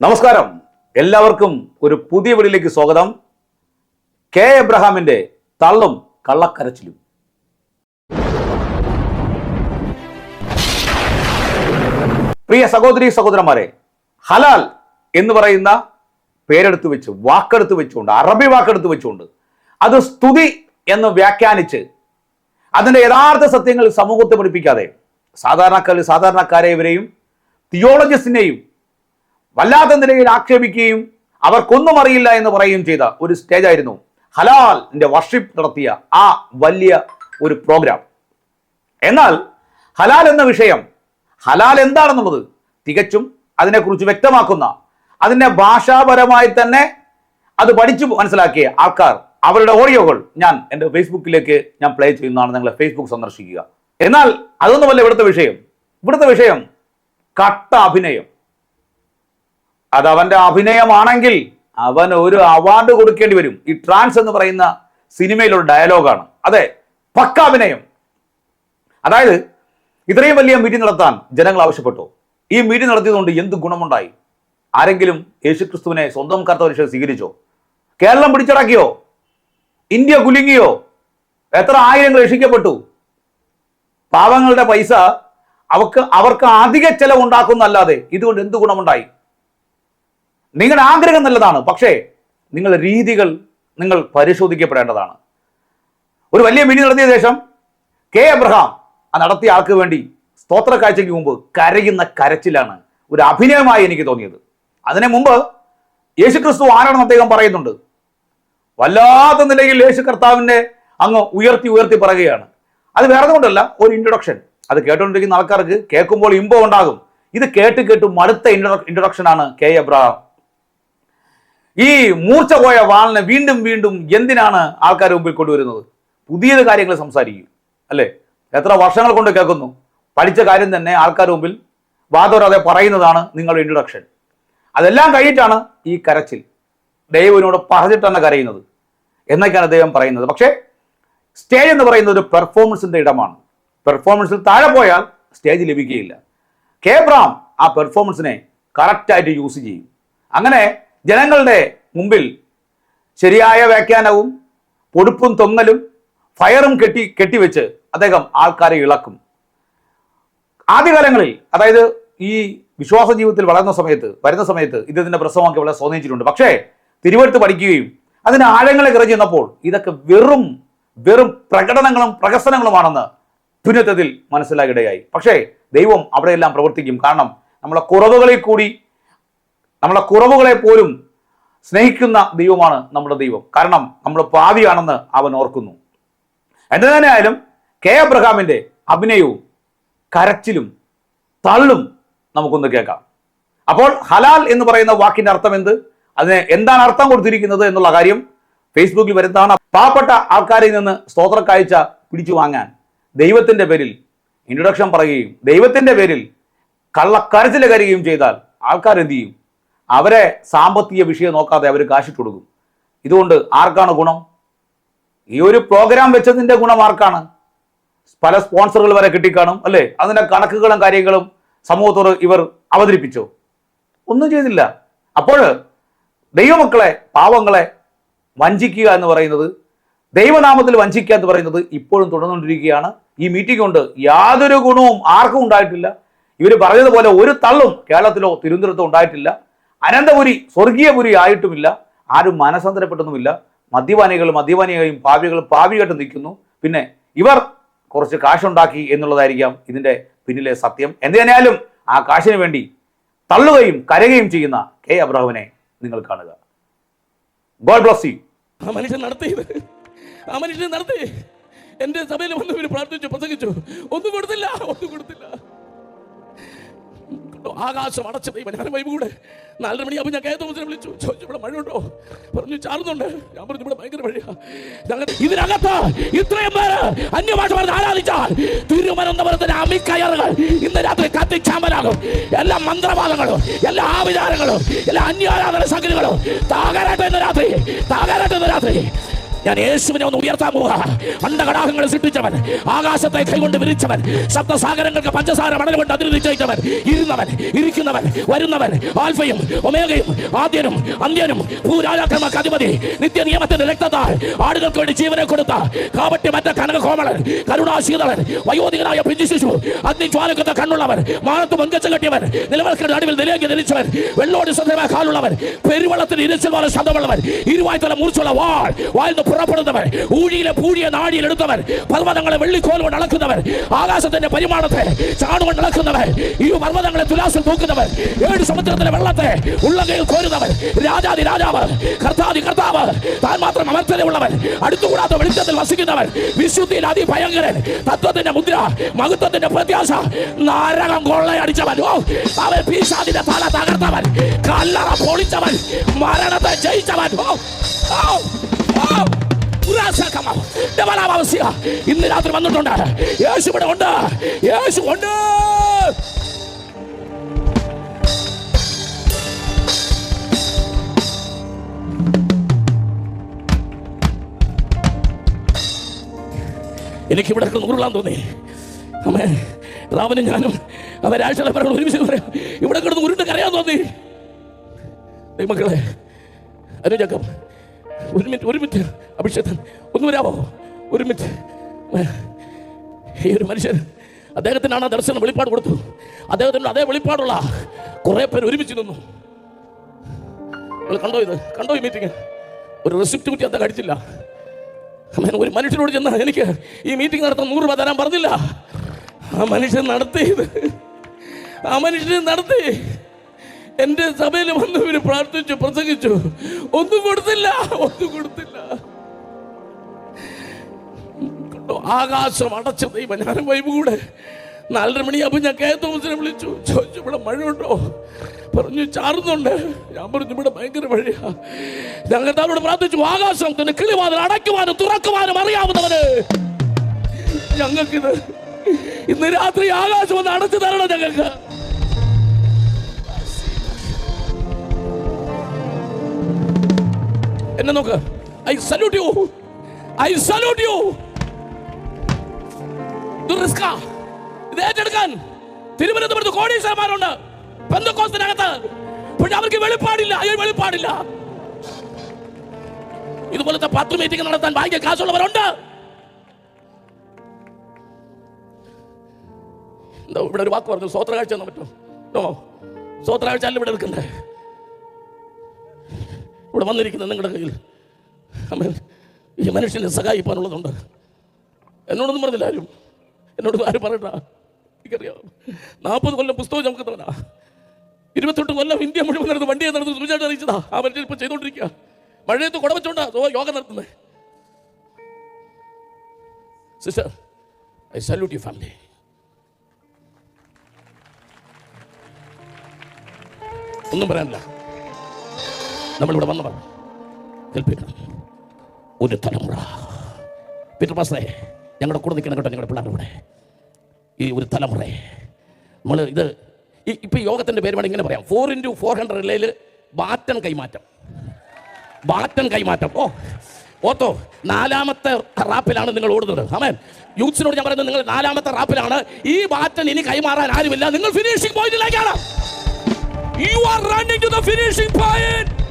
നമസ്കാരം. എല്ലാവർക്കും ഒരു പുതിയ വീടിലേക്ക് സ്വാഗതം. കെ. എബ്രഹാമിന്റെ തള്ളും കള്ളക്കരച്ചിലും. പ്രിയ സഹോദരി സഹോദരന്മാരെ ഹലാൽ എന്ന് പറയുന്ന പേരെടുത്ത് വെച്ച് വാക്കെടുത്ത് വെച്ചുകൊണ്ട് അറബി വാക്കെടുത്ത് വെച്ചുകൊണ്ട് അത് സ്തുതി എന്ന് വ്യാഖ്യാനിച്ച് അതിന്റെ യഥാർത്ഥ സത്യങ്ങൾ സമൂഹത്തെ പഠിപ്പിക്കാതെ സാധാരണക്കാർ സാധാരണക്കാരെ ഇവരെയും തിയോളജിസ്റ്റിനെയും വല്ലാത്ത നിലയിൽ ആക്ഷേപിക്കുകയും അവർക്കൊന്നും അറിയില്ല എന്ന് പറയുകയും ചെയ്ത ഒരു സ്റ്റേജ് ആയിരുന്നു ഹലാലിന്റെ വർഷിപ്പ് നടത്തിയ ആ വലിയ ഒരു പ്രോഗ്രാം എന്നാൽ ഹലാൽ എന്ന വിഷയം ഹലാൽ എന്താണെന്നുള്ളത് തികച്ചും അതിനെക്കുറിച്ച് വ്യക്തമാക്കുന്ന അതിന്റെ ഭാഷാപരമായി തന്നെ അത് പഠിച്ചു മനസ്സിലാക്കിയ ആൾക്കാർ അവരുടെ ഓഡിയോകൾ ഞാൻ എന്റെ ഫേസ്ബുക്കിലേക്ക് ഞാൻ പ്ലേ ചെയ്യുന്നതാണ് നിങ്ങളെ ഫേസ്ബുക്ക് സന്ദർശിക്കുക. എന്നാൽ അതൊന്നുമല്ല ഇവിടുത്തെ വിഷയം. ഇവിടുത്തെ വിഷയം കട്ട അഭിനയം. അത് അവന്റെ അഭിനയമാണെങ്കിൽ അവൻ ഒരു അവാർഡ് കൊടുക്കേണ്ടി വരും. ഈ ട്രാൻസ് എന്ന് പറയുന്ന സിനിമയിലൊരു ഡയലോഗാണ് അതെ പക്ക അഭിനയം. അതായത് ഇത്രയും വലിയ മീറ്റിംഗ് നടത്താൻ ജനങ്ങൾ ആവശ്യപ്പെട്ടു. ഈ മീറ്റിംഗ് നടത്തിയതുകൊണ്ട് എന്ത് ഗുണമുണ്ടായി? ആരെങ്കിലും യേശുക്രിസ്തുവിനെ സ്വന്തം കർത്തവരിഷ സ്വീകരിച്ചോ? കേരളം പിടിച്ചടക്കിയോ? ഇന്ത്യ കുലുങ്ങിയോ? എത്ര ആയിരങ്ങൾ രക്ഷിക്കപ്പെട്ടു? പാവങ്ങളുടെ പൈസ അവർക്ക് അവർക്ക് അധിക ചെലവുണ്ടാക്കുന്നല്ലാതെ ഇതുകൊണ്ട് എന്ത് ഗുണമുണ്ടായി? നിങ്ങളുടെ ആഗ്രഹം നല്ലതാണ് പക്ഷേ നിങ്ങളുടെ രീതികൾ നിങ്ങൾ പരിശോധിക്കപ്പെടേണ്ടതാണ്. ഒരു വലിയ മിനി നടത്തിയ ശേഷം കെ എബ്രഹാം ആ നടത്തിയ ആൾക്ക് വേണ്ടി സ്തോത്ര കാഴ്ചയ്ക്ക് മുമ്പ് കരയുന്ന കരച്ചിലാണ് ഒരു അഭിനയമായി എനിക്ക് തോന്നിയത്. അതിനു മുമ്പ് യേശുക്രിസ്തു ആരാണെന്ന് അദ്ദേഹം പറയുന്നുണ്ട്. വല്ലാത്ത നിലയിൽ യേശു കർത്താവിനെ അങ്ങ് ഉയർത്തി ഉയർത്തി പറയുകയാണ്. അത് വേറെ കൊണ്ടല്ല ഒരു ഇൻട്രൊഡക്ഷൻ അത് കേട്ടുകൊണ്ടിരിക്കുന്ന ആൾക്കാർക്ക് കേൾക്കുമ്പോൾ ഇമ്പം ഉണ്ടാകും. ഇത് കേട്ട് കേട്ട് മടുത്ത ഇൻട്രൊഡക്ഷൻ ആണ് കെ എബ്രഹാം ഈ മൂർച്ച പോയ വാളിനെ വീണ്ടും വീണ്ടും എന്തിനാണ് ആൾക്കാർ മുമ്പിൽ കൊണ്ടുവരുന്നത്? പുതിയത് കാര്യങ്ങൾ സംസാരിക്കും അല്ലേ? എത്ര വർഷങ്ങൾ കൊണ്ട് കേൾക്കുന്നു. പഠിച്ച കാര്യം തന്നെ ആൾക്കാർ മുമ്പിൽ വാദോരാതെ പറയുന്നതാണ് നിങ്ങളുടെ ഇൻട്രൊഡക്ഷൻ അതെല്ലാം കഴിഞ്ഞിട്ടാണ് ഈ കരച്ചിൽ. ദൈവനോട് പറഞ്ഞിട്ടാണ് കരയുന്നത്. എന്നൊക്കെയാണ് ദൈവം പറയുന്നത്. പക്ഷേ സ്റ്റേജ് എന്ന് പറയുന്നത് ഒരു പെർഫോമൻസിന്റെ ഇടമാണ്. പെർഫോമൻസിൽ താഴെ പോയാൽ സ്റ്റേജ് ലഭിക്കുകയില്ല. കേബ്രാം ആ പെർഫോമൻസിനെ കറക്റ്റായിട്ട് യൂസ് ചെയ്യും. അങ്ങനെ ജനങ്ങളുടെ മുമ്പിൽ ശരിയായ വ്യാഖ്യാനവും പൊടുപ്പും തൊങ്ങലും ഫയറും കെട്ടി കെട്ടിവെച്ച് അദ്ദേഹം ആൾക്കാരെ ഇളക്കും. ആദ്യകാലങ്ങളിൽ അതായത് ഈ വിശ്വാസ ജീവിതത്തിൽ വളർന്ന സമയത്ത് വരുന്ന സമയത്ത് ഇദ്ദേഹത്തിന്റെ പ്രസവമൊക്കെ വളരെ സ്വാധീനിച്ചിട്ടുണ്ട്. പക്ഷേ തിരുവഴുത്ത് പഠിക്കുകയും അതിന് ആഴങ്ങളെ ഇറങ്ങി ചെന്നപ്പോൾ ഇതൊക്കെ വെറും വെറും പ്രകടനങ്ങളും പ്രകസനങ്ങളുമാണെന്ന് തുന്നത്തതിൽ മനസ്സിലാകിടയായി പക്ഷേ ദൈവം അവിടെയെല്ലാം പ്രവർത്തിക്കും. കാരണം നമ്മളെ കുറവുകളിൽ കൂടി നമ്മളെ കുറവുകളെ പോലും സ്നേഹിക്കുന്ന ദൈവമാണ് നമ്മുടെ ദൈവം. കാരണം നമ്മൾ പാവിയാണെന്ന് അവൻ ഓർക്കുന്നു. എന്ത് തന്നെയായാലും കെ അബ്രഹാമിന്റെ അഭിനയവും കരച്ചിലും തള്ളും നമുക്കൊന്ന് കേൾക്കാം. അപ്പോൾ ഹലാൽ എന്ന് പറയുന്ന വാക്കിന്റെ അർത്ഥം എന്ത്? അതിന് എന്താണ് അർത്ഥം കൊടുത്തിരിക്കുന്നത് എന്നുള്ള കാര്യം ഫേസ്ബുക്കിൽ വരുന്നതാണ്. പാവപ്പെട്ട ആൾക്കാരിൽ നിന്ന് സ്തോത്ര കാഴ്ച പിടിച്ചു വാങ്ങാൻ ദൈവത്തിന്റെ പേരിൽ ഇൻട്രൊഡക്ഷൻ പറയുകയും ദൈവത്തിന്റെ പേരിൽ കള്ളക്കരച്ചിൽ കരുകയും ചെയ്താൽ ആൾക്കാർ എന്ത് ചെയ്യും? അവരെ സാമ്പത്തിക വിഷയം നോക്കാതെ അവർ കാശിട്ട് കൊടുക്കും. ഇതുകൊണ്ട് ആർക്കാണ് ഗുണം? ഈ ഒരു പ്രോഗ്രാം വെച്ചതിന്റെ ഗുണം ആർക്കാണ്? പല സ്പോൺസറുകൾ വരെ കിട്ടിക്കാണും അല്ലേ? അതിന്റെ കണക്കുകളും കാര്യങ്ങളും സമൂഹത്തോട് ഇവർ അവതരിപ്പിച്ചോ. ഒന്നും ചെയ്തില്ല. അപ്പോൾ ദൈവമക്കളെ പാവങ്ങളെ വഞ്ചിക്കുക എന്ന് പറയുന്നത് ദൈവനാമത്തിൽ വഞ്ചിക്കുക എന്ന് പറയുന്നത് ഇപ്പോഴും തുടർന്നുകൊണ്ടിരിക്കുകയാണ്. ഈ മീറ്റിംഗ് കൊണ്ട് യാതൊരു ഗുണവും ആർക്കും ഉണ്ടായിട്ടില്ല. ഇവർ പറഞ്ഞതുപോലെ ഒരു തള്ളും കേരളത്തിലോ തിരുവനന്തപുരത്തോ ഉണ്ടായിട്ടില്ല. അനന്തപുരി സ്വർഗീയപുരി ആയിട്ടുമില്ല. ആരും മനസ്സന്തരപ്പെട്ടൊന്നുമില്ല മദ്യപാനികൾ മദ്യപാനികളെയും പാവികളും പാവിയായിട്ട് നിൽക്കുന്നു. പിന്നെ ഇവർ കുറച്ച് കാശുണ്ടാക്കി എന്നുള്ളതായിരിക്കാം ഇതിന്റെ പിന്നിലെ സത്യം. എന്ത് തന്നെയാലും ആ കാശിന് വേണ്ടി തള്ളുകയും കരയുകയും ചെയ്യുന്ന കെ അബ്രഹാമിനെ നിങ്ങൾ കാണുക. God bless you. ആ മനുഷ്യൻ നടത്തിയത് ആ മനുഷ്യൻ നടത്തി. എന്റെ സഭയിൽ വന്ന് ഇവർ പ്രാർത്ഥിച്ചു പ്രസംഗിച്ചു. ഒന്നും കൊടുത്തില്ല ഒന്നും കൊടുത്തില്ല. കണ്ടോ, ആകാശം അടച്ച പോയി മനോഹര വൈകൂടെ കൂടെ നാലര മണിയാകുമ്പോൾ ഞാൻ കയറ്റമസിനെ വിളിച്ചു. ചോദിച്ചു ഇവിടെ മഴയുണ്ടോ പറഞ്ഞു ചാടുന്നുണ്ട് ഞാൻ പറഞ്ഞു ഇവിടെ ഭയങ്കര മഴയാ. ഞങ്ങൾ ഇതിനകത്ത് ഇത്രയും പേര് അന്യഭാഷ പറഞ്ഞ് ആരാധിച്ചാൽ തിരുവനന്തപുരത്തിന്റെ അമിക്കയറുകൾ ഇന്ന് രാത്രി കത്തിച്ചാമ്പലാകും എല്ലാ മന്ത്രവാദങ്ങളും എല്ലാ ആവിചാരങ്ങളും എല്ലാ അന്യാരാധന സംഗതികളും താകാരാട്ടം ഇന്ന് രാത്രി താകാരാട്ടം ഇന്ന് രാത്രി. ഞാൻ യേശുവിനെ ഒന്ന് ഉയർത്താൻ പോവാ അണ്ടകടാഹങ്ങളെ സൃഷ്ടിച്ചവൻ ആകാശത്തെ കൈകൊണ്ട് വിരിച്ചവൻ സപ്തസാഗരങ്ങൾക്ക് പഞ്ചസാര മണൽ കൊണ്ട് അതിൽ നിശ്ചയിച്ചവൻ ഇരുന്നവൻ ഇരിക്കുന്നവൻ വരുന്നവൻ ആൽഫയും ഒമേഗയും ആദ്യനും അന്ത്യനും ഭൂരാജാക്കന്മാർക്ക് അധിപതി നിത്യ നിയമത്തിന്റെ രക്തത്താൽ ആടുകൾക്ക് വേണ്ടി ജീവനെ കൊടുത്ത കാവട്ടി മറ്റ കനകകോമളൻ കരുണാശീതളൻ വയോധികനായ പിഞ്ചിശിശു അഗ്നി അഗ്നിജ്വാലക്കത്തെ കണ്ണുള്ളവൻ മാനത്ത് മുൻകച്ച കെട്ടിയവൻ നിലവിളക്കിന്റെ നടുവിൽ നിലയ്ക്ക് ധരിച്ചവൻ വെള്ളോട് സ്വന്തമായ കാലുള്ളവൻ പെരുവെള്ളത്തിന് ഇരച്ചിൽ പോലെ ശബ്ദമുള്ളവൻ ഇരുവായ്ത്തല മൂർച്ചുള്ള വാൾ വാഴ്ന്ന് പുറപ്പെടുന്നവൻ ഊഴിയിലെ പൂഴിയ നാടിയിലെടുത്തവർ പർവതങ്ങളെ വെള്ളിക്കോൽ കൊണ്ട് അളക്കുന്നവർ ആകാശത്തിന്റെ പരിമാണത്തെ ചാടുകൊണ്ട് അളക്കുന്നവർ ഈ പർവതങ്ങളെ തുലാസിൽ തൂക്കുന്നവൻ ഏഴ് സമുദ്രത്തിലെ വെള്ളത്തെ ഉള്ളകയിൽ കോരുന്നവർ രാജാതി രാജാവ് കർത്താതി കർത്താവ് താൻ മാത്രം അമർത്തതയുള്ളവൻ അടുത്തുകൂടാത്ത വെളിച്ചത്തിൽ വസിക്കുന്നവൻ വിശുദ്ധിയിൽ അതിഭയങ്കരൻ തത്വത്തിന്റെ മുദ്ര മഹത്വത്തിന്റെ പ്രത്യാശ നാരകം കൊള്ളയടിച്ചവൻ ഓ അവൻ പീശാദിന്റെ തല തകർത്തവൻ കല്ലറ പൊളിച്ചവൻ മരണത്തെ ജയിച്ചവൻ ഓ ഓ. ഇന്ന് രാത്രി വന്നിട്ടുണ്ട്. യേശു ഇവിടെ ഉണ്ട്. യേശു ഉണ്ട്. എനിക്ക് ഇവിടെ നൂറുള്ളാൻ തോന്നി. അമ്മേ റാവനും ഞാനും അവരാഴ്ചകളെ പറഞ്ഞു ഒരുമിച്ച് പറയാം ഇവിടെ കിടന്ന് ഉരുണ്ട് കരയാൻ തോന്നി. മക്കളെ അനുജക്കം ഒരു മിനിറ്റ് ഒരു മിനിറ്റ്. അഭിഷേകൻ ഒന്ന് വരാമോ ഒരു മിനിറ്റ്. ഈ ഒരു മനുഷ്യൻ അദ്ദേഹത്തിനാണ് ആ ദർശനം വെളിപ്പാട് കൊടുത്തു. അദ്ദേഹത്തിന്റെ അതേ വെളിപ്പാടുള്ള കുറേ പേര് ഒരുമിച്ച് നിന്നു. കണ്ടോ ഇത്? കണ്ടോ ഈ മീറ്റിംഗ് ഒരു റെസിപ്റ്റ് കുറ്റി അദ്ദേഹം അടിച്ചില്ല ഒരു മനുഷ്യനോട് ചെന്ന എനിക്ക് ഈ മീറ്റിംഗ് നടത്താൻ നൂറ് രൂപ തരാൻ പറഞ്ഞില്ല. ആ മനുഷ്യൻ നടത്തി ആ മനുഷ്യൻ നടത്തി. എന്റെ സഭയിൽ വന്ന് ഇവർ പ്രാർത്ഥിച്ചു പ്രസംഗിച്ചു. ഒന്നും കൊടുത്തില്ല ഒന്നും കൊടുത്തില്ല. ആകാശം അടച്ച ദൈവം ഞാനും വൈബ് കൂടെ. നാലര മണിയാകുമ്പോൾ ഞാൻ കെ തോമസിനെ വിളിച്ചു. ചോദിച്ചു ഇവിടെ മഴയുണ്ടോ? പറഞ്ഞു ചാറുന്നുണ്ട്. ഞാൻ പറഞ്ഞു ഇവിടെ ഭയങ്കര മഴയാ. ഞങ്ങൾ താരോട് പ്രാർത്ഥിച്ചു ആകാശം തന്നെ കിളിവാതിൽ അടയ്ക്കുവാനും തുറക്കുവാനും അറിയാവുന്നവന്. ഞങ്ങൾക്കിത് ഇന്ന് രാത്രി ആകാശം ഒന്ന് അടച്ചു തരണം ഞങ്ങൾക്ക്. എന്നെ നോക്ക്. I salute you I salute you റിസ്കാ ഇത് ഏറ്റെടുക്കാൻ തിരുവനന്തപുരത്ത് കോടീശ്വരന്മാരുണ്ട്. പെന്തക്കോസ്തിനകത്ത് പക്ഷെ അവർക്ക് വെളിപ്പാടില്ല അയ്യോ വെളിപ്പാടില്ല. ഇതുപോലത്തെ പത്ത് മീറ്റിംഗ് നടത്താൻ ഭാഗ്യ കാശുള്ളവരുണ്ട്. ഇവിടെ ഒരു വാക്ക് പറഞ്ഞു? സ്വോത്ര പറ്റും? പറ്റുമോ നോ സ്വോത്ര കാഴ്ച അല്ല ഇവിടെ എടുക്കണ്ടേ? ഇവിടെ വന്നിരിക്കുന്നത് നിങ്ങളുടെ കയ്യിൽ. ഈ മനുഷ്യനെ സഹായിപ്പാനുള്ളതുണ്ട്. എന്നോടൊന്നും പറഞ്ഞില്ല ആരും. എന്നോട് ആരും പറയണ്ട. നാൽപ്പത് കൊല്ലം പുസ്തകം നമുക്ക് ചമക്കുന്നവനാ ഇരുപത്തെട്ട് കൊല്ലം ഇന്ത്യ മുഴുവൻ നടന്ന് വണ്ടിയെ നടന്ന് സുവിശേഷം അറിയിച്ചതാ. ആ മനുഷ്യൻ ഇപ്പോൾ ചെയ്തുകൊണ്ടിരിക്കുക മഴയത്ത് കുടവച്ചോണ്ടാ യോഗ നടത്തുന്നത് sister I salute you family ഒന്നും പറയാനില്ല. നമ്മളിവിടെ വന്നവർ ഒരു തലമുറ. പീറ്റർ പാസ്റ്റേ ഞങ്ങളുടെ കൂടെ നിൽക്കണം കേട്ടോ ഞങ്ങളുടെ പിള്ളേരുടെ ഈ ഒരു തലമുറ. നമ്മൾ ഇത് ഇപ്പം യോഗത്തിന്റെ പേര് വേണം ഇങ്ങനെ പറയാം. ഫോർ ഇന്റു ഫോർ ഹൺഡ്രഡ് റിലേയിൽ ബാറ്റൻ കൈമാറ്റം. ബാറ്റൻ കൈമാറ്റം. ഓ ഓത്തോ നാലാമത്തെ റാപ്പിലാണ് നിങ്ങൾ ഓടുന്നത്. അമേൻ യൂത്ത്സിനോട് ഞാൻ പറയുന്നത് നിങ്ങൾ നാലാമത്തെ റാപ്പിലാണ്. ഈ ബാറ്റൻ ഇനി കൈമാറാൻ ആരുമില്ല. നിങ്ങൾ finishing പോയിന്റിലേക്കാണ് you are running to the finishing point